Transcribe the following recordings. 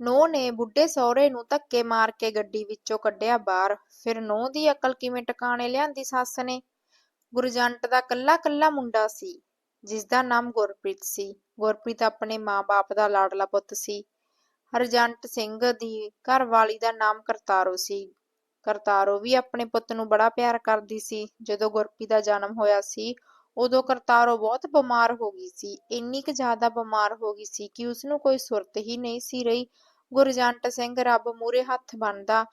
ਨੂੰਹ ਨੇ ਬੁੱਢੇ ਸਹੁਰੇ ਨੂੰ ਧੱਕੇ ਮਾਰ ਕੇ ਗੱਡੀ ਵਿੱਚੋਂ ਕੱਢਿਆ ਬਾਹਰ। ਫਿਰ ਨੂੰਹ ਦੀ ਅਕਲ ਕਿਵੇਂ ਟਿਕਾਣੇ ਲਿਆਂਦੀ ਸੱਸ ਨੇ? ਗੁਰਜੰਟ ਦਾ ਕੱਲਾ ਕੱਲਾ ਮੁੰਡਾ ਸੀ ਜਿਸਦਾ ਨਾਮ ਗੁਰਪ੍ਰੀਤ ਸੀ। ਗੁਰਪ੍ਰੀਤ ਆਪਣੇ ਮਾਂ-ਬਾਪ ਦਾ ਲਾਡਲਾ ਪੁੱਤ ਸੀ। ਹਰਜੰਟ ਸਿੰਘ ਦੀ ਘਰਵਾਲੀ ਦਾ ਨਾਮ ਕਰਤਾਰੋ ਸੀ। ਕਰਤਾਰੋ ਵੀ ਆਪਣੇ ਪੁੱਤ ਨੂੰ ਬੜਾ ਪਿਆਰ ਕਰਦੀ ਸੀ। ਜਦੋਂ ਗੁਰਪ੍ਰੀਤ ਦਾ ਜਨਮ ਹੋਇਆ ਸੀ ਉਦੋਂ ਕਰਤਾਰੋ ਬਹੁਤ ਬਿਮਾਰ ਹੋ ਗਈ ਸੀ, ਇੰਨੀ ਕੁ ਜ਼ਿਆਦਾ ਬਿਮਾਰ ਹੋ ਗਈ ਸੀ ਕਿ ਉਸ ਨੂੰ ਕੋਈ ਸੁਰਤ ਹੀ ਨਹੀਂ ਸੀ ਰਹੀ। ਗੁਰਜੰਟ ਸਿੰਘ ਰੱਬ ਮੂਹਰੇ ਹੱਥ ਬੰਨਦਾ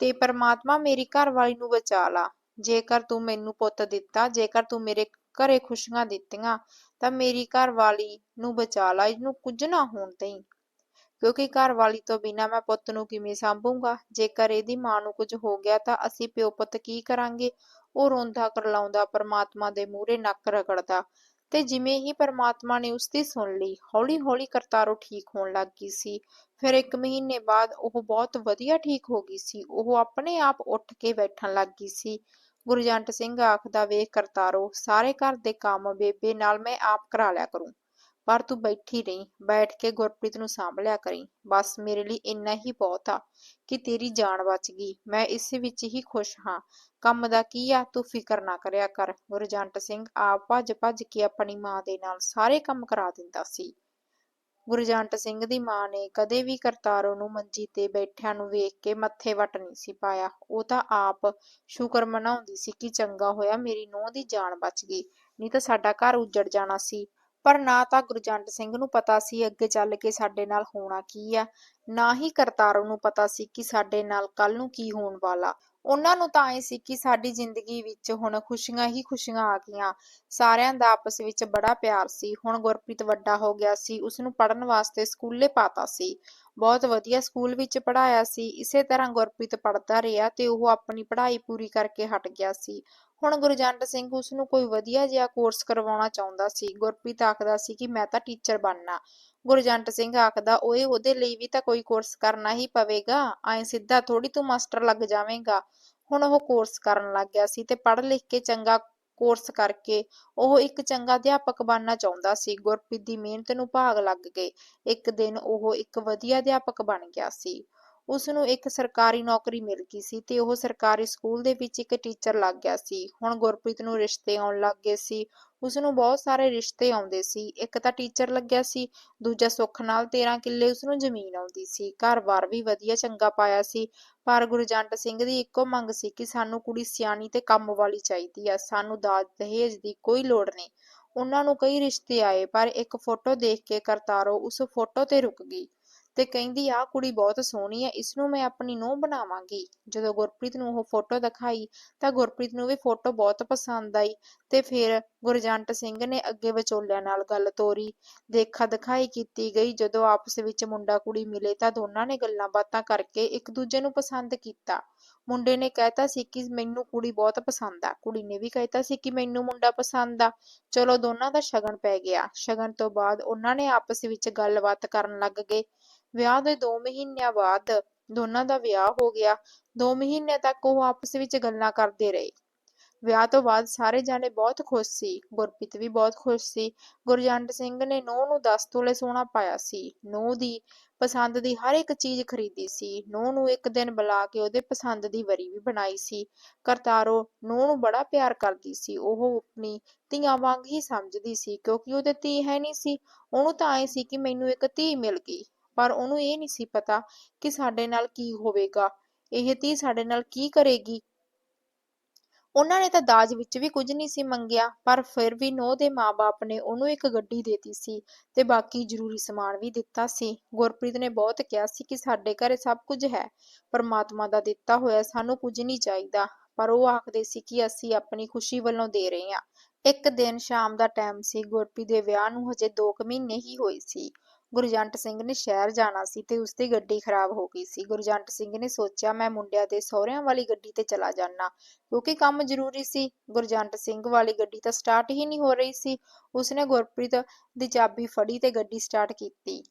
ਤੇ ਪਰਮਾਤਮਾ ਮੇਰੀ ਘਰਵਾਲੀ ਨੂੰ ਬਚਾ ਲਾ। ਜੇਕਰ ਤੂੰ ਮੈਨੂੰ ਪੁੱਤ ਦਿੱਤਾ, ਜੇਕਰ ਤੂੰ ਮੇਰੇ ਘਰੇ ਖੁਸ਼ੀਆਂ ਦਿੱਤੀਆਂ, ਤਾਂ ਮੇਰੀ ਘਰਵਾਲੀ ਨੂੰ ਬਚਾ ਲਾ, ਇਹਨੂੰ ਕੁਝ ਨਾ ਹੋਣ ਦੇਈਂ। ਕਿਉਂਕਿ ਘਰਵਾਲੀ ਤੋਂ ਬਿਨਾਂ ਮੈਂ ਪੁੱਤ ਨੂੰ ਕਿਵੇਂ ਸਾਂਭੂੰਗਾ? ਜੇਕਰ ਇਹਦੀ ਮਾਂ ਨੂੰ ਕੁਝ ਹੋ ਗਿਆ ਤਾਂ ਅਸੀਂ ਪਿਓ ਪੁੱਤ ਕੀ ਕਰਾਂਗੇ? ਉਹ ਰੋਂਦਾ ਕਰਲਾਉਂਦਾ, ਪਰਮਾਤਮਾ ਦੇ ਮੂਹਰੇ ਨੱਕ ਰਗੜਦਾ ਤੇ ਜਿਵੇਂ ਹੀ ਪਰਮਾਤਮਾ ਨੇ ਉਸਦੀ ਸੁਣ ਲਈ ਹੌਲੀ ਹੌਲੀ ਕਰਤਾਰੋ ਠੀਕ ਹੋਣ ਲੱਗ ਗਈ ਸੀ। ਫਿਰ ਇੱਕ ਮਹੀਨੇ ਬਾਅਦ ਉਹ ਬਹੁਤ ਵਧੀਆ ਠੀਕ ਹੋ ਗਈ ਸੀ। ਉਹ ਆਪਣੇ ਆਪ ਉੱਠ ਕੇ ਬੈਠਣ ਲੱਗ ਗਈ ਸੀ। ਗੁਰਜੰਟ ਸਿੰਘ ਆਖਦਾ, ਵੇਖ ਕਰਤਾਰੋ, ਸਾਰੇ ਘਰ ਦੇ ਕੰਮ ਬੇਬੇ ਨਾਲ ਮੈਂ ਆਪ ਕਰਾ ਲਿਆ ਕਰੂੰ। ਪਰ ਤੂੰ ਬੈਠੀ ਰਹੀ, ਬੈਠ ਕੇ ਗੁਰਪ੍ਰੀਤ ਨੂੰ ਸਾਂਭ ਲਿਆ ਕਰੀ। ਬਸ ਮੇਰੇ ਲਈ ਇੰਨਾ ਹੀ ਬਹੁਤ ਆ ਕਿ ਤੇਰੀ ਜਾਨ ਬਚ ਗਈ। ਮੈਂ ਇਸ ਵਿੱਚ ਹੀ ਖੁਸ਼ ਹਾਂ। ਕੰਮ ਦਾ ਕੀ ਆ, ਤੂੰ ਫਿਕਰ ਨਾ ਕਰਿਆ ਕਰ। ਗੁਰਜੰਟ ਸਿੰਘ ਆਪ ਭੱਜ ਭੱਜ ਕੇ ਆਪਣੀ ਮਾਂ ਦੇ ਨਾਲ ਸਾਰੇ ਕੰਮ ਕਰਾ ਦਿੰਦਾ ਸੀ। ਗੁਰਜੰਟ ਸਿੰਘ ਦੀ ਮਾਂ ਨੇ ਕਦੇ ਵੀ ਕਰਤਾਰੋ ਨੂੰ ਮੰਜੀ ਤੇ ਬੈਠਿਆਂ ਨੂੰ ਵੇਖ ਕੇ ਮੱਥੇ ਵੱਟ ਨਹੀਂ ਸੀ ਪਾਇਆ। ਉਹ ਤਾਂ ਆਪ ਸ਼ੁਕਰ ਮਨਾਉਂਦੀ ਸੀ ਕਿ ਚੰਗਾ ਹੋਇਆ ਮੇਰੀ ਨੂੰਹ ਦੀ ਜਾਨ ਬਚ ਗਈ। ਨਹੀਂ ਤਾਂ ਸਾਡਾ ਘਰ ਉੱਜੜ ਜਾਣਾ ਸੀ। ਪਰ ਨਾ ਤਾਂ ਗੁਰਜੰਟ ਸਿੰਘ ਨੂੰ ਪਤਾ ਸੀ ਅੱਗੇ ਚੱਲ ਕੇ ਸਾਡੇ ਨਾਲ ਹੋਣਾ ਕੀ ਆ, ਨਾ ਹੀ ਕਰਤਾਰੋ ਨੂੰ ਪਤਾ ਸੀ ਕਿ ਸਾਡੇ ਨਾਲ ਕੱਲ ਨੂੰ ਕੀ ਹੋਣ ਵਾਲਾ। ਉਹਨਾਂ ਨੂੰ ਤਾਂ ਐ ਸੀ ਕਿ ਸਾਡੀ ਜ਼ਿੰਦਗੀ ਵਿੱਚ ਹੁਣ ਖੁਸ਼ੀਆਂ ਹੀ ਖੁਸ਼ੀਆਂ ਆ ਗਈਆਂ। ਸਾਰਿਆਂ ਦਾ ਆਪਸ ਵਿੱਚ ਬੜਾ ਪਿਆਰ ਸੀ। ਹੁਣ ਗੁਰਪ੍ਰੀਤ ਵੱਡਾ ਹੋ ਗਿਆ ਸੀ ਉਸ ਨੂੰ ਪੜ੍ਹਨ ਵਾਸਤੇ ਸਕੂਲੇ ਪਾਤਾ ਸੀ। ਬਹੁਤ ਵਧੀਆ ਸਕੂਲ ਵਿੱਚ ਪੜ੍ਹਾਇਆ ਸੀ। ਇਸੇ ਤਰ੍ਹਾਂ ਗੁਰਪ੍ਰੀਤ ਪੜ੍ਹਦਾ ਰਿਹਾ ਤੇ ਉਹ ਆਪਣੀ ਪੜ੍ਹਾਈ ਪੂਰੀ ਕਰਕੇ ਹਟ ਗਿਆ ਸੀ। ਹੁਣ ਗੁਰਜੰਟ ਸਿੰਘ ਉਸ ਨੂੰ ਕੋਈ ਵਧੀਆ ਜਿਹਾ ਕੋਰਸ ਕਰਵਾਉਣਾ ਚਾਹੁੰਦਾ ਸੀ। ਗੁਰਪ੍ਰੀਤ ਆਖਦਾ ਸੀ ਕਿ ਮੈਂ ਤਾਂ ਟੀਚਰ ਬਣਨਾ। ਗੁਰਜੰਟ ਸਿੰਘ ਆਖਦਾ, ਓਏ, ਉਹਦੇ ਲਈ ਵੀ ਤਾਂ ਕੋਈ ਕੋਰਸ ਕਰਨਾ ਹੀ ਪਵੇਗਾ। ਐਂ ਸਿੱਧਾ ਥੋੜੀ ਤੂੰ ਮਾਸਟਰ ਲੱਗ ਜਾਵੇਂਗਾ। ਹੁਣ ਉਹ ਕੋਰਸ ਕਰਨ ਲੱਗ ਗਿਆ ਸੀ ਤੇ ਪੜ੍ਹ ਲਿਖ ਕੇ ਚੰਗਾ ਕੋਰਸ ਕਰਕੇ ਉਹ ਇੱਕ ਚੰਗਾ ਅਧਿਆਪਕ ਬਣਨਾ ਚਾਹੁੰਦਾ ਸੀ। ਗੁਰਪ੍ਰੀਤ ਦੀ ਮਿਹਨਤ ਨੂੰ ਭਾਗ ਲੱਗ ਗਏ। ਇੱਕ ਦਿਨ ਉਹ ਇੱਕ ਵਧੀਆ ਅਧਿਆਪਕ ਬਣ ਗਿਆ ਸੀ। ਉਸ ਨੂੰ ਇੱਕ ਸਰਕਾਰੀ ਨੌਕਰੀ ਮਿਲ ਗਈ ਸੀ ਤੇ ਉਹ ਸਰਕਾਰੀ ਸਕੂਲ ਦੇ ਵਿੱਚ ਇੱਕ ਟੀਚਰ ਲੱਗ ਗਿਆ ਸੀ। ਹੁਣ ਗੁਰਪ੍ਰੀਤ ਨੂੰ ਰਿਸ਼ਤੇ ਆਉਣ ਲੱਗ ਗਏ ਸੀ। ਉਸ ਨੂੰ ਬਹੁਤ ਸਾਰੇ ਰਿਸ਼ਤੇ ਆਉਂਦੇ ਸੀ। ਇੱਕ ਤਾਂ ਟੀਚਰ ਲੱਗਿਆ ਸੀ, ਦੂਜਾ ਸੁੱਖ ਨਾਲ 13 ਕਿੱਲੇ ਉਸ ਨੂੰ ਜ਼ਮੀਨ ਆਉਂਦੀ ਸੀ। ਘਰ-ਬਾਰ ਵੀ ਵਧੀਆ ਚੰਗਾ ਪਾਇਆ ਸੀ, ਪਰ ਗੁਰਜੰਟ ਸਿੰਘ ਦੀ ਇੱਕੋ ਮੰਗ ਸੀ ਕਿ ਸਾਨੂੰ ਕੁੜੀ ਸਿਆਣੀ ਤੇ ਕੰਮ ਵਾਲੀ ਚਾਹੀਦੀ ਆ, ਸਾਨੂੰ ਦਾਜ ਦਹੇਜ ਦੀ ਕੋਈ ਲੋੜ ਨਹੀਂ। ਉਹਨਾਂ ਨੂੰ ਕਈ ਰਿਸ਼ਤੇ ਆਏ, ਪਰ ਇੱਕ ਫੋਟੋ ਦੇਖ ਕੇ ਕਰਤਾਰੋ ਉਸ ਫੋਟੋ ਤੇ ਰੁਕ ਗਈ। ਤੇ ਕਹਿੰਦੀ, ਆਹ ਕੁੜੀ ਬਹੁਤ ਸੋਹਣੀ ਹੈ ਇਸ ਨੂੰ ਮੈਂ ਆਪਣੀ ਨੂੰਹ ਬਣਾਵਾਂਗੀ। ਜਦੋਂ ਗੁਰਪ੍ਰੀਤ ਨੂੰ ਉਹ ਫੋਟੋ ਦਿਖਾਈ, ਤਾਂ ਗੁਰਪ੍ਰੀਤ ਨੂੰ ਵੀ ਫੋਟੋ ਬਹੁਤ ਪਸੰਦ ਆਈ ਤੇ ਫਿਰ ਗੁਰਜੰਟ ਸਿੰਘ ਨੇ ਅੱਗੇ ਵਿਚੋਲਿਆਂ ਨਾਲ ਗੱਲ ਤੋਰੀ। ਦੇਖਾ ਦਿਖਾਈ ਕੀਤੀ ਗਈ, ਜਦੋਂ ਆਪਸ ਵਿੱਚ ਮੁੰਡਾ ਕੁੜੀ ਮਿਲੇ ਤਾਂ ਦੋਨਾਂ ਨੇ ਗੱਲਾਂ ਬਾਤਾਂ ਕਰਕੇ ਇੱਕ ਦੂਜੇ ਨੂੰ ਪਸੰਦ ਕੀਤਾ। ਮੁੰਡੇ ਨੇ ਕਹਿਤਾ ਸੀ ਕਿ ਮੈਨੂੰ ਕੁੜੀ ਬਹੁਤ ਪਸੰਦ ਆ। ਕੁੜੀ ਨੇ ਵੀ ਕਹਿਤਾ ਸੀ ਕਿ ਮੈਨੂੰ ਮੁੰਡਾ ਪਸੰਦ ਆ। ਚਲੋ ਦੋਨਾਂ ਦਾ ਸ਼ਗਨ ਪੈ ਗਿਆ। ਸ਼ਗਨ ਤੋਂ ਬਾਅਦ ਉਹਨਾਂ ਨੇ ਆਪਸ ਵਿੱਚ ਗੱਲਬਾਤ ਕਰਨ ਲੱਗ ਗਏ। ਵਿਆਹ ਦੇ 2 ਮਹੀਨਿਆਂ ਬਾਅਦ ਦੋਨਾਂ ਦਾ ਵਿਆਹ ਹੋ ਗਿਆ। 2 ਮਹੀਨੇ ਤੱਕ ਉਹ ਆਪਸ ਵਿੱਚ ਗੱਲਾਂ ਕਰਦੇ ਰਹੇ। ਵਿਆਹ ਤੋਂ ਬਾਅਦ ਸਾਰੇ ਜਾਣੇ ਬਹੁਤ ਖੁਸ਼ ਸੀ। ਗੁਰਪ੍ਰੀਤ ਵੀ ਬਹੁਤ ਖੁਸ਼ ਸੀ। ਗੁਰਜੰਟ ਸਿੰਘ ਨੇ ਨੂੰਹ ਨੂੰ 10 ਤੋਲੇ ਸੋਨਾ ਪਾਇਆ ਸੀ। ਨੂੰਹ ਦੀ ਪਸੰਦ ਦੀ ਹਰ ਇੱਕ ਚੀਜ਼ ਖਰੀਦੀ ਸੀ। ਨੂੰਹ ਨੂੰ ਇੱਕ ਦਿਨ ਬੁਲਾ ਕੇ ਉਹਦੇ ਪਸੰਦ ਦੀ ਵਰੀ ਵੀ ਬਣਾਈ ਸੀ। ਕਰਤਾਰੋ ਨੂੰਹ ਨੂੰ ਬੜਾ ਪਿਆਰ ਕਰਦੀ ਸੀ। ਉਹ ਆਪਣੀ ਧੀਆਂ ਵਾਂਗ ਹੀ ਸਮਝਦੀ ਸੀ ਕਿਉਂਕਿ ਉਹਦੇ ਧੀ ਹੈ ਨਹੀਂ ਸੀ। ਉਹਨੂੰ ਤਾਂ ਐ ਸੀ ਕਿ ਮੈਨੂੰ ਇੱਕ ਧੀ ਮਿਲ ਗਈ। ਪਰ ਉਹਨੂੰ ਇਹ ਨਹੀਂ ਸੀ ਪਤਾ ਕਿ ਸਾਡੇ ਨਾਲ ਕੀ ਹੋਵੇਗਾ, ਇਹ ਧੀ ਸਾਡੇ ਨਾਲ ਕੀ ਕਰੇਗੀ। ਉਹਨਾਂ ਨੇ ਤਾਂ ਦਾਜ ਵਿੱਚ ਵੀ ਕੁਝ ਨਹੀਂ ਸੀ ਮੰਗਿਆ, ਪਰ ਫਿਰ ਵੀ ਨੋ ਦੇ ਮਾਪੇ ਨੇ ਉਹਨੂੰ ਇੱਕ ਗੱਡੀ ਦੇਤੀ ਸੀ ਤੇ ਬਾਕੀ ਜ਼ਰੂਰੀ ਸਮਾਨ ਵੀ ਦਿੱਤਾ ਸੀ। ਗੁਰਪ੍ਰੀਤ ਨੇ ਬਹੁਤ ਕਿਹਾ ਸੀ ਕਿ ਸਾਡੇ ਘਰੇ ਸਭ ਕੁਝ ਹੈ, ਪਰਮਾਤਮਾ ਦਾ ਦਿੱਤਾ ਹੋਇਆ ਸਾਨੂੰ ਕੁਝ ਨਹੀਂ ਚਾਹੀਦਾ, ਪਰ ਉਹ ਆਖਦੇ ਸੀ ਕਿ ਅਸੀਂ ਆਪਣੀ ਖੁਸ਼ੀ ਵੱਲੋਂ ਦੇ ਰਹੇ ਹਾਂ। ਇੱਕ ਦਿਨ ਸ਼ਾਮ ਦਾ ਟਾਈਮ ਸੀ, ਗੁਰਪ੍ਰੀਤ ਦੇ ਵਿਆਹ ਨੂੰ ਹਜੇ 2 ਮਹੀਨੇ ਹੀ ਹੋਏ ਸੀ। ਗੁਰਜੰਟ ਸਿੰਘ ਨੇ ਸ਼ਹਿਰ ਜਾਣਾ ਸੀ ਤੇ ਉਸਦੀ ਗੱਡੀ ਖਰਾਬ ਹੋ ਗਈ ਸੀ। ਗੁਰਜੰਟ ਸਿੰਘ ਨੇ ਸੋਚਿਆ, ਮੈਂ ਮੁੰਡਿਆਂ ਦੇ ਸਹੁਰਿਆਂ ਵਾਲੀ ਗੱਡੀ ਤੇ ਚਲਾ ਜਾਣਾ ਕਿਉਂਕਿ ਕੰਮ ਜ਼ਰੂਰੀ ਸੀ। ਗੁਰਜੰਟ ਸਿੰਘ ਵਾਲੀ ਗੱਡੀ ਤਾਂ ਸਟਾਰਟ ਹੀ ਨਹੀਂ ਹੋ ਰਹੀ ਸੀ। ਉਸਨੇ ਗੁਰਪ੍ਰੀਤ ਦੀ ਚਾਬੀ ਫੜੀ ਤੇ ਗੱਡੀ ਸਟਾਰਟ ਕੀਤੀ।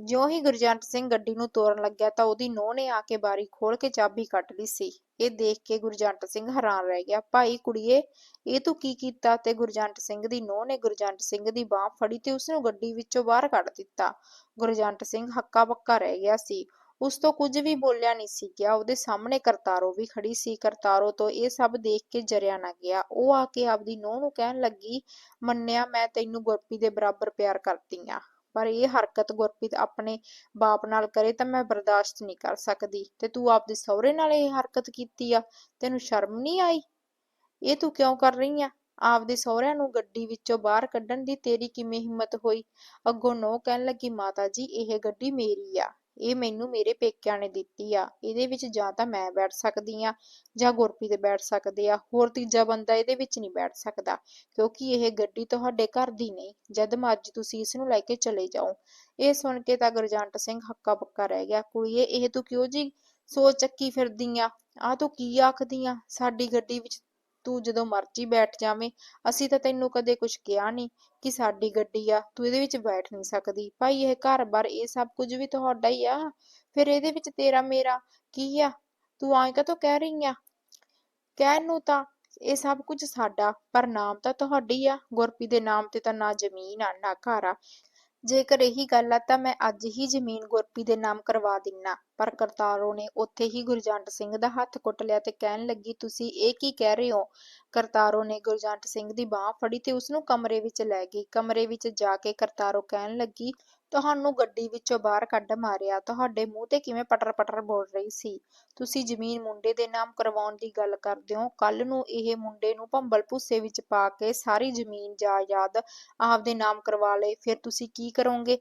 ਜਿਉਂ ਹੀ ਗੁਰਜੰਟ ਸਿੰਘ ਗੱਡੀ ਨੂੰ ਤੋਰਨ ਲੱਗਿਆ ਤਾਂ ਉਹਦੀ ਨੂੰਹ ਨੇ ਆ ਕੇ ਬਾਰੀ ਖੋਲ ਕੇ ਚਾਬੀ ਕੱਟ ਲਈ ਸੀ। ਇਹ ਦੇਖ ਕੇ ਗੁਰਜੰਟ ਸਿੰਘ ਹੈਰਾਨ ਰਹਿ ਗਿਆ। ਭਾਈ ਕੁੜੀਏ, ਇਹ ਤੂੰ ਕੀ ਕੀਤਾ? ਤੇ ਗੁਰਜੰਟ ਸਿੰਘ ਦੀ ਨੋਹ ਨੇ ਗੁਰਜੰਟ ਸਿੰਘ ਦੀ ਬਾਹ ਫੜੀ ਤੇ ਉਸ ਨੂੰ ਗੱਡੀ ਵਿੱਚੋਂ ਬਾਹਰ ਕੱਢ ਦਿੱਤਾ। ਗੁਰਜੰਟ ਸਿੰਘ ਹੱਕਾ ਬੱਕਾ ਰਹਿ ਗਿਆ ਸੀ। ਉਸ ਤੋਂ ਕੁਝ ਵੀ ਬੋਲਿਆ ਨਹੀਂ ਸੀ ਗਿਆ। ਉਹਦੇ ਸਾਹਮਣੇ ਕਰਤਾਰੋ ਵੀ ਖੜੀ ਸੀ। ਕਰਤਾਰੋ ਤੋਂ ਇਹ ਸਭ ਦੇਖ ਕੇ ਜਰਿਆ ਨਾ ਗਿਆ। ਉਹ ਆ ਕੇ ਆਪਦੀ ਨੂੰਹ ਨੂੰ ਕਹਿਣ ਲੱਗੀ, ਮੰਨਿਆ ਮੈਂ ਤੈਨੂੰ ਗੁਰਪੀ ਦੇ ਬਰਾਬਰ ਪਿਆਰ ਕਰਦੀ ਆ। ਪਰ ਇਹ ਹਰਕਤ ਗੁਰਪ੍ਰੀਤ ਆਪਣੇ ਬਾਪ ਨਾਲ ਕਰੇ ਤਾਂ ਮੈਂ ਬਰਦਾਸ਼ਤ ਨਹੀਂ ਕਰ ਸਕਦੀ। ਤੇ ਤੂੰ ਆਪਦੇ ਸਹੁਰੇ ਨਾਲ ਇਹ ਹਰਕਤ ਕੀਤੀ ਆ? ਤੈਨੂੰ ਸ਼ਰਮ ਨਹੀਂ ਆਈ? ਇਹ ਤੂੰ ਕਿਉਂ ਕਰ ਰਹੀ ਆ? ਆਪਦੇ ਸਹੁਰਿਆਂ ਨੂੰ ਗੱਡੀ ਵਿੱਚੋਂ ਬਾਹਰ ਕੱਢਣ ਦੀ ਤੇਰੀ ਕਿਵੇਂ ਹਿੰਮਤ ਹੋਈ? ਅੱਗੋਂ ਨੋ ਕਹਿਣ ਲੱਗੀ, ਮਾਤਾ ਜੀ, ਇਹ ਗੱਡੀ ਮੇਰੀ ਆ। ਇਹ ਮੈਨੂੰ ਮੇਰੇ ਪੇਕਿਆਂ ਨੇ ਦਿੱਤੀ ਆ, ਇਹਦੇ ਵਿੱਚ ਜਾਂ ਤਾਂ ਮੈਂ ਬੈਠ ਸਕਦੀ ਆ ਜਾਂ ਗੁਰਪ੍ਰੀਤ ਬੈਠ ਸਕਦੇ ਆ, ਹੋਰ ਤੀਜਾ ਬੰਦਾ ਇਹਦੇ ਵਿੱਚ ਨਹੀਂ ਬੈਠ ਸਕਦਾ, ਕਿਉਂਕਿ ਇਹ ਗੱਡੀ ਤੁਹਾਡੇ ਘਰ ਦੀ ਨਹੀਂ, ਜਦ ਮਰਜ਼ੀ ਤੁਸੀਂ ਇਸ ਨੂੰ ਲੈ ਕੇ ਚਲੇ ਜਾਓ। ਇਹ ਸੁਣ ਕੇ ਤਾਂ ਗੁਰਜੰਟ ਸਿੰਘ ਹੱਕਾ ਬੱਕਾ ਰਹਿ ਗਿਆ, ਕੁੜੀਏ, ਇਹ ਤੂੰ ਕਿਉਂ ਜੀ ਸੋਚ ਚੱਕੀ ਫਿਰਦੀ ਆ? ਆ ਤੂੰ ਕੀ ਆਖਦੀ ਆ? ਸਾਡੀ ਗੱਡੀ ਵਿੱਚ ਤੂੰ ਜਦੋਂ ਮਰਜ਼ੀ ਬੈਠ ਜਾਵੇਂ, ਅਸੀਂ ਤਾਂ ਤੈਨੂੰ ਕਦੇ ਕੁਝ ਕਿਹਾ ਨਹੀਂ ਕਿ ਸਾਡੀ ਗੱਡੀ ਆ, ਤੂੰ ਇਹਦੇ ਵਿੱਚ ਬੈਠ ਨਹੀਂ ਸਕਦੀ। ਭਾਈ, ਇਹ ਘਰ-ਬਾਰ, ਇਹ ਸਭ ਕੁਝ ਵੀ ਤੁਹਾਡਾ ਹੀ ਆ। ਫਿਰ ਇਹਦੇ ਵਿੱਚ ਤੇਰਾ ਮੇਰਾ ਕੀ ਆ? ਤੂੰ ਐਂ ਕਾਹਤੋਂ ਕਹਿ ਰਹੀ ਆ? ਕਹਿਣ ਨੂੰ ਤਾਂ ਇਹ ਸਭ ਕੁਝ ਸਾਡਾ, ਪਰ ਨਾਮ ਤਾਂ ਤੁਹਾਡੀ ਆ। ਗੁਰਪੀ ਦੇ ਨਾਮ ਤੇ ਤਾਂ ਨਾ ਜ਼ਮੀਨ ਆ, ਨਾ ਘਰ ਆ। ਜੇਕਰ ਇਹੀ ਗੱਲ ਆ, ਤਾਂ ਮੈਂ ਅੱਜ ਹੀ ਜ਼ਮੀਨ ਗੁਰਪੀ ਦੇ ਨਾਮ ਕਰਵਾ ਦਿੰਨਾ। ਪਰ ਕਰਤਾਰੋ ਨੇ ਉੱਥੇ ਹੀ ਗੁਰਜੰਟ ਸਿੰਘ ਦਾ ਹੱਥ ਕੁੱਟ ਲਿਆ ਤੇ ਕਹਿਣ ਲੱਗੀ, ਤੁਸੀਂ ਇਹ ਕੀ ਕਹਿ ਰਹੇ ਹੋ? ਕਰਤਾਰੋ ਨੇ ਗੁਰਜੰਟ ਸਿੰਘ ਦੀ ਬਾਹ ਫੜੀ ਤੇ ਉਸ ਨੂੰ ਕਮਰੇ ਵਿੱਚ ਲੈ ਗਈ। ਕਮਰੇ ਵਿੱਚ ਜਾ ਕੇ ਕਰਤਾਰੋ ਕਹਿਣ ਲੱਗੀ ਤੁਹਾਨੂੰ ਗੱਡੀ ਵਿੱਚੋਂ ਬਾਹਰ ਕੱਢ ਮਾਰਿਆ। ਤੁਹਾਡੇ ਮੂੰਹ ਤੇ ਕਿਵੇਂ ਪਟਰ-ਪਟਰ ਬੋਲ ਰਹੀ ਸੀ? ਤੁਸੀਂ ਜ਼ਮੀਨ ਮੁੰਡੇ ਦੇ ਨਾਮ ਕਰਵਾਉਣ ਦੀ ਗੱਲ ਕਰਦੇ ਹੋ। ਕੱਲ ਨੂੰ ਇਹ ਮੁੰਡੇ ਨੂੰ ਭੰਬਲ ਭੁੱਸੇ ਵਿੱਚ ਪਾ ਕੇ ਸਾਰੀ ਜ਼ਮੀਨ ਜਾਇਦਾਦ ਆਪਦੇ ਨਾਮ ਕਰਵਾ ਲਏ ਫਿਰ ਤੁਸੀਂ ਕੀ ਕਰੋਗੇ?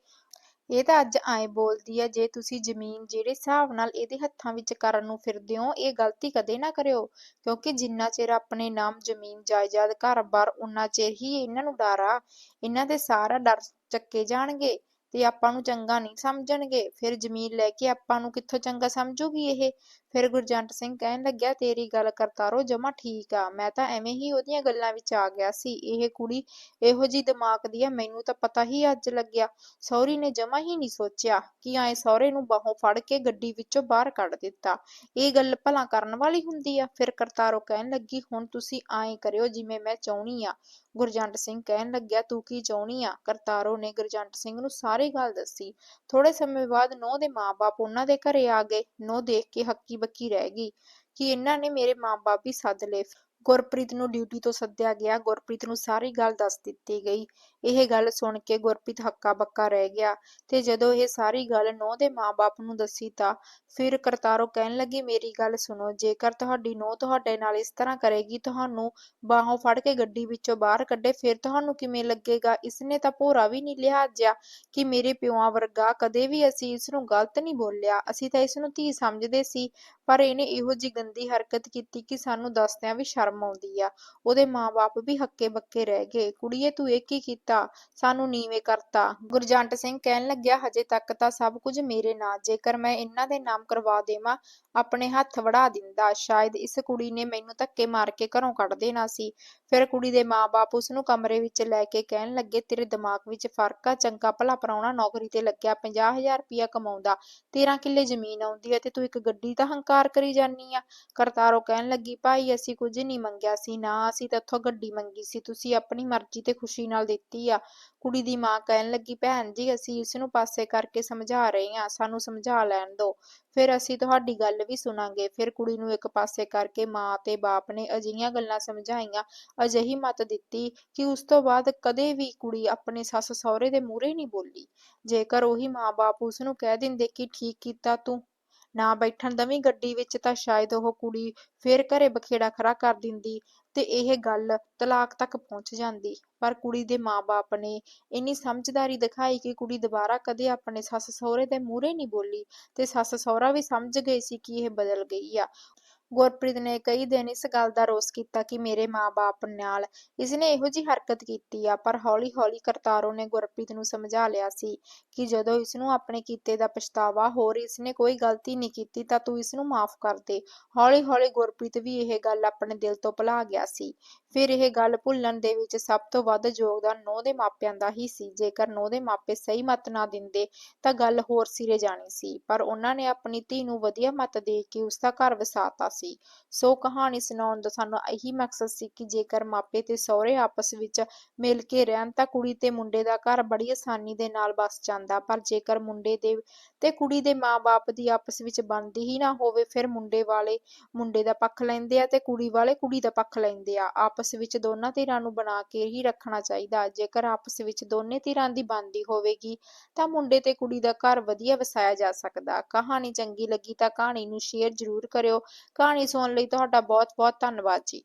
ਇਹ ਤਾਂ ਅੱਜ ਐਂ ਬੋਲਦੀ ਆ ਜੇ ਤੁਸੀਂ ਜ਼ਮੀਨ ਜਿਹੜੇ ਹਿਸਾਬ ਨਾਲ ਇਹਦੇ ਹੱਥਾਂ ਵਿੱਚ ਕਰਨ ਨੂੰ ਫਿਰਦੇ ਹੋ, ਇਹ ਗਲਤੀ ਕਦੇ ਨਾ ਕਰਿਓ। ਕਿਉਂਕਿ ਜਿੰਨਾ ਚਿਰ ਆਪਣੇ ਨਾਮ ਜ਼ਮੀਨ, ਜਾਇਦਾਦ ਘਰ-ਬਾਰ, ਉਨਾ ਚਿਰ ਹੀ ਇਹਨਾਂ ਨੂੰ ਡਰ। ਆ ਇਹਨਾਂ ਦੇ ਸਾਰਾ ਡਰ ਚੱਕੇ ਜਾਣਗੇ। ਤੇ ਆਪਾਂ ਨੂੰ ਚੰਗਾ ਨਹੀਂ ਸਮਝਣਗੇ। ਫਿਰ ਜ਼ਮੀਨ ਲੈ ਕੇ ਆਪਾਂ ਨੂੰ ਕਿੱਥੋਂ ਚੰਗਾ ਸਮਝੂਗੀ ਇਹ? ਫਿਰ ਗੁਰਜੰਟ ਸਿੰਘ ਕਹਿਣ ਲੱਗਿਆ, ਤੇਰੀ ਗੱਲ ਕਰਤਾਰੋ, ਜਮਾ ਠੀਕ ਆ। ਮੈਂ ਤਾਂ ਐਵੇਂ ਹੀ ਉਹਦੀਆਂ ਗੱਲਾਂ ਵਿੱਚ ਆ ਗਿਆ ਸੀ। ਇਹ ਕੁੜੀ ਇਹੋ ਜੀ ਦਿਮਾਗ ਦੀ ਆ, ਮੈਨੂੰ ਤਾਂ ਪਤਾ ਹੀ ਅੱਜ ਲੱਗਿਆ। ਸਹੁਰੀ ਨੇ ਜਮਾ ਹੀ ਨਹੀਂ ਸੋਚਿਆ ਕਿ ਐ ਸਹੁਰੇ ਨੂੰ ਬਾਹੋਂ ਫੜ ਕੇ ਗੱਡੀ ਵਿੱਚੋਂ ਬਾਹਰ ਕੱਢ ਦਿੱਤਾ। ਇਹ ਗੱਲ ਭਲਾ ਕਰਨ ਵਾਲੀ ਹੁੰਦੀ ਆ? ਫਿਰ ਕਰਤਾਰੋ ਕਹਿਣ ਲੱਗੀ, ਹੁਣ ਤੁਸੀਂ ਆਏ ਕਰਿਓ ਜਿਵੇਂ ਮੈਂ ਚਾਹੁੰਦੀ ਆ। ਗੁਰਜੰਟ ਸਿੰਘ ਕਹਿਣ ਲੱਗਿਆ, ਤੂੰ ਕੀ ਚਾਹੁੰਦੀ ਆ? ਕਰਤਾਰੋ ਨੇ ਗੁਰਜੰਟ ਸਿੰਘ ਨੂੰ ਸਾਰੀ ਗੱਲ ਦੱਸੀ। ਥੋੜੇ ਸਮੇਂ ਬਾਅਦ ਨੌ ਦੇ ਮਾਪੇ ਉਹਨਾਂ ਦੇ ਘਰੇ ਆ ਗਏ। ਨੌ ਦੇਖ ਕੇ ਹੱਕੀ ਬੱਕੀ ਰਹਿ ਗਈ ਕਿ ਇਹਨਾਂ ਨੇ ਮੇਰੇ ਮਾਂ ਬਾਪ ਵੀ ਸੱਦ ਲਏ। ਗੁਰਪ੍ਰੀਤ ਨੂੰ ਡਿਊਟੀ ਤੋਂ ਸੱਦਿਆ ਗਿਆ। ਗੁਰਪ੍ਰੀਤ ਨੂੰ ਸਾਰੀ ਗੱਲ ਦੱਸ ਦਿੱਤੀ ਗਈ। ਇਹ ਗੱਲ ਸੁਣ ਕੇ ਗੁਰਪ੍ਰੀਤ ਹੱਕਾ ਬੱਕਾ ਰਹਿ ਗਿਆ ਤੇ ਜਦੋਂ ਇਹ ਸਾਰੀ ਗੱਲ ਨੌ ਦੇ ਮਾਪੇ ਨੂੰ ਦੱਸੀ ਤਾਂ ਫਿਰ ਕਰਤਾਰੋ ਕਹਿਣ ਲੱਗੀ, ਮੇਰੀ ਗੱਲ ਸੁਣੋ, ਜੇਕਰ ਤੁਹਾਡੀ ਨੌ ਤੁਹਾਡੇ ਨਾਲ ਇਸ ਤਰ੍ਹਾਂ ਕਰੇਗੀ, ਤੁਹਾਨੂੰ ਬਾਹੋਂ ਫੜ ਕੇ ਗੱਡੀ ਵਿੱਚੋਂ ਬਾਹਰ ਕੱਢੇ, ਫਿਰ ਤੁਹਾਨੂੰ ਕਿਵੇਂ ਲੱਗੇਗਾ? ਇਸਨੇ ਤਾਂ ਭੋਰਾ ਵੀ ਨਹੀਂ ਲਿਹਾਜ਼ਿਆ ਕਿ ਮੇਰੇ ਪਿਓਾਂ ਵਰਗਾ ਕਦੇ ਵੀ ਅਸੀਂ ਇਸ ਨੂੰ ਗਲਤ ਨਹੀਂ ਬੋਲਿਆ। ਅਸੀਂ ਤਾਂ ਇਸ ਨੂੰ ਧੀ ਸਮਝਦੇ ਸੀ। ਪਰ ਇਹਨੇ ਇਹੋ ਜੀ ਗੰਦੀ ਹਰਕਤ ਕੀਤੀ ਕਿ ਸਾਨੂੰ ਦੱਸਦਿਆਂ ਵੀ ਸ਼ਰਮ ਆਉਂਦੀ ਆ। ਉਹਦੇ ਮਾਪੇ ਵੀ ਹੱਕੇ ਬੱਕੇ ਰਹਿ ਗਏ। ਕੁੜੀਏ, ਤੂੰ ਇਹ ਕੀ ਕੀਤਾ? ਸਾਨੂੰ ਨੀਵੇਂ ਕਰਤਾ। ਗੁਰਜੰਟ ਸਿੰਘ ਕਹਿਣ ਲੱਗਿਆ, ਹਜੇ ਤੱਕ ਤਾਂ ਸਭ ਕੁਝ ਮੇਰੇ ਨਾਂ, ਜੇਕਰ ਮੈਂ ਇਹਨਾਂ ਦੇ ਨਾਮ ਕਰਵਾ ਦੇਵਾਂ, ਆਪਣੇ ਹੱਥ ਵੜਾ ਦਿੰਦਾ। ਸ਼ਾਇਦ ਇਸ ਕੁੜੀ ਨੇ ਮੈਨੂੰ ਧੱਕੇ ਮਾਰ ਕੇ ਘਰੋਂ ਕੱਢ ਦੇਣਾ ਸੀ। ਫਿਰ ਕੁੜੀ ਦੇ ਮਾਪੇ ਉਸ ਨੂੰ ਕਮਰੇ ਵਿੱਚ ਲੈ ਕੇ ਕਹਿਣ ਲੱਗੇ, ਤੇਰੇ ਦਿਮਾਗ ਵਿੱਚ ਫ਼ਰਕ ਆ, ਚੰਗਾ ਭਲਾ ਪ੍ਰਾਹੁਣਾ ਨੌਕਰੀ ਤੇ ਲੱਗਿਆ 50000 ਰੁਪਇਆ ਕਮਾਉਂਦਾ। 13 ਕਿੱਲੇ ਜ਼ਮੀਨ ਆਉਂਦੀ ਹੈ ਤੇ ਤੂੰ ਇੱਕ ਗੱਡੀ ਦਾ ਹੰਕਾਰ ਕਰੀ ਜਾਨੀ ਆ। ਕਰਤਾਰੋ ਕਹਿਣ ਲੱਗੀ, ਭਾਈ, ਅਸੀਂ ਕੁਝ ਨਹੀਂ ਮੰਗਿਆ ਸੀ, ਨਾ ਅਸੀਂ ਤੇਥੋਂ ਗੱਡੀ ਮੰਗੀ ਸੀ, ਤੁਸੀਂ ਆਪਣੀ ਮਰਜ਼ੀ ਤੇ ਖੁਸ਼ੀ ਨਾਲ ਦਿੱਤੀ ਆ। ਕੁੜੀ ਦੀ ਮਾਂ ਕਹਿਣ ਲੱਗੀ, ਭੈਣ ਜੀ, ਅਸੀਂ ਇਸ ਨੂੰ ਪਾਸੇ ਕਰਕੇ ਸਮਝਾ ਰਹੇ ਹਾਂ ਸਾਨੂੰ ਸਮਝਾ ਲੈਣ ਦਿਓ ਫਿਰ ਅਸੀਂ ਤੁਹਾਡੀ ਗੱਲ ਵੀ ਸੁਣਾਂਗੇ। ਫਿਰ ਕੁੜੀ ਨੂੰ ਇੱਕ ਪਾਸੇ ਕਰਕੇ ਮਾਂ ਤੇ ਬਾਪ ਨੇ ਅਜਿਹੀਆਂ ਗੱਲਾਂ ਸਮਝਾਈਆਂ, ਅਜਿਹੀ ਮਤ ਦਿੱਤੀ ਕਿ ਉਸ ਤੋਂ ਬਾਅਦ ਕਦੇ ਵੀ ਕੁੜੀ ਆਪਣੇ ਸੱਸ ਸਹੁਰੇ ਦੇ ਮੂਹਰੇ ਨਹੀਂ ਬੋਲੀ। ਜੇਕਰ ਉਹੀ ਮਾਂ-ਬਾਪ ਉਸ ਨੂੰ ਕਹਿ ਦਿੰਦੇ ਕਿ ਠੀਕ ਕੀਤਾ ਤੂੰ ਨਾ ਬੈਠਣ ਦਵੀਂ ਗੱਡੀ ਵਿੱਚ ਤਾਂ ਸ਼ਾਇਦ ਉਹ ਕੁੜੀ ਫੇਰ ਘਰੇ ਬਖੇੜਾ ਖੜਾ ਕਰ ਦਿੰਦੀ ਤੇ ਇਹ ਗੱਲ ਤਲਾਕ ਤੱਕ ਪਹੁੰਚ ਜਾਂਦੀ। ਪਰ ਕੁੜੀ ਦੇ ਮਾਂ-ਬਾਪ ਨੇ ਇੰਨੀ ਸਮਝਦਾਰੀ ਦਿਖਾਈ ਕਿ ਕੁੜੀ ਦੁਬਾਰਾ ਕਦੇ ਆਪਣੇ ਸੱਸ ਸਹੁਰੇ ਦੇ ਮੂਹਰੇ ਨਹੀਂ ਬੋਲੀ ਤੇ ਸੱਸ ਸਹੁਰਾ ਵੀ ਸਮਝ ਗਏ ਸੀ ਕਿ ਇਹ ਬਦਲ ਗਈ ਆ। ਗੁਰਪ੍ਰੀਤ ਨੇ ਕਈ ਦਿਨ ਇਸ ਗੱਲ ਦਾ ਰੋਸ ਕੀਤਾ ਕਿ ਮੇਰੇ ਮਾਂ-ਬਾਪ ਨਾਲ ਇਸਨੇ ਇਹੋ ਜਿਹੀ ਹਰਕਤ ਕੀਤੀ ਆ, ਪਰ ਹੌਲੀ-ਹੌਲੀ ਕਰਤਾਰੋ ਨੇ ਗੁਰਪ੍ਰੀਤ ਨੂੰ ਸਮਝਾ ਲਿਆ ਸੀ ਕਿ ਜਦੋਂ ਇਸਨੂੰ ਆਪਣੇ ਕੀਤੇ ਦਾ ਪਛਤਾਵਾ ਹੋਰ ਇਸਨੇ ਕੋਈ ਗਲਤੀ ਨਹੀਂ ਕੀਤੀ ਤਾਂ ਤੂੰ ਇਸਨੂੰ ਮਾਫ਼ ਕਰ ਦੇ। ਹੌਲੀ-ਹੌਲੀ ਗੁਰਪ੍ਰੀਤ ਵੀ ਇਹ ਗੱਲ ਆਪਣੇ ਦਿਲ ਤੋਂ ਭੁਲਾ ਗਿਆ ਸੀ। ਫਿਰ ਇਹ ਗੱਲ ਭੁੱਲਣ ਦੇ ਵਿੱਚ ਸਭ ਤੋਂ ਵੱਧ ਯੋਗਦਾਨ ਨੂੰਹ ਦੇ ਮਾਪਿਆਂ ਦਾ ਹੀ ਸੀ। ਜੇਕਰ ਨੂੰਹ ਦੇ ਮਾਪੇ ਸਹੀ ਮਤ ਨਾ ਦਿੰਦੇ ਤਾਂ ਗੱਲ ਹੋਰ ਸਿਰੇ ਜਾਣੀ ਸੀ, ਪਰ ਉਹਨਾਂ ਨੇ ਆਪਣੀ ਧੀ ਨੂੰ ਵਧੀਆ ਮੱਤ ਦੇ ਕੇ ਉਸਦਾ ਘਰ ਵਸਾਤਾ ਸੀ। ਸੋ ਕਹਾਣੀ ਸੁਣਾਉਣ ਦਾ ਸਾਨੂੰ ਇਹੀ ਮਕਸਦ ਸੀ ਕਿ ਜੇਕਰ ਮਾਪੇ ਤੇ ਸਹੁਰੇ ਆਪਸ ਵਿੱਚ ਮਿਲ ਕੇ ਰਹਿਣ ਤਾਂ ਕੁੜੀ ਤੇ ਮੁੰਡੇ ਦਾ ਘਰ ਬੜੀ ਆਸਾਨੀ ਦੇ ਨਾਲ ਬਸ ਜਾਂਦਾ, ਪਰ ਜੇਕਰ ਮੁੰਡੇ ਦੇ ਤੇ ਕੁੜੀ ਦੇ ਮਾਂ-ਬਾਪ ਦੀ ਆਪਸ ਵਿੱਚ ਬਣਦੀ ਹੀ ਨਾ ਹੋਵੇ, ਫਿਰ ਮੁੰਡੇ ਵਾਲੇ ਮੁੰਡੇ ਦਾ ਪੱਖ ਲੈਂਦੇ ਆ ਤੇ ਕੁੜੀ ਵਾਲੇ ਕੁੜੀ ਦਾ ਪੱਖ ਲੈਂਦੇ ਆ। ਆਪਸ ਵਿੱਚ ਦੋਨਾਂ ਧਿਰਾਂ ਨੂੰ ਬਣਾ ਕੇ ਹੀ ਰੱਖਣਾ ਚਾਹੀਦਾ। ਜੇਕਰ ਆਪਸ ਵਿੱਚ ਦੋਨੇ ਧਿਰਾਂ ਦੀ ਬਣਦੀ ਹੋਵੇਗੀ ਤਾਂ ਮੁੰਡੇ ਤੇ ਕੁੜੀ ਦਾ ਘਰ ਵਧੀਆ ਵਸਾਇਆ ਜਾ ਸਕਦਾ। ਕਹਾਣੀ ਚੰਗੀ ਲੱਗੀ ਤਾਂ ਕਹਾਣੀ ਨੂੰ ਸ਼ੇਅਰ ਜ਼ਰੂਰ ਕਰਿਓ। ਕਹਾਣੀ ਸੁਣਨ ਲਈ ਤੁਹਾਡਾ ਬਹੁਤ-ਬਹੁਤ ਧੰਨਵਾਦ ਜੀ।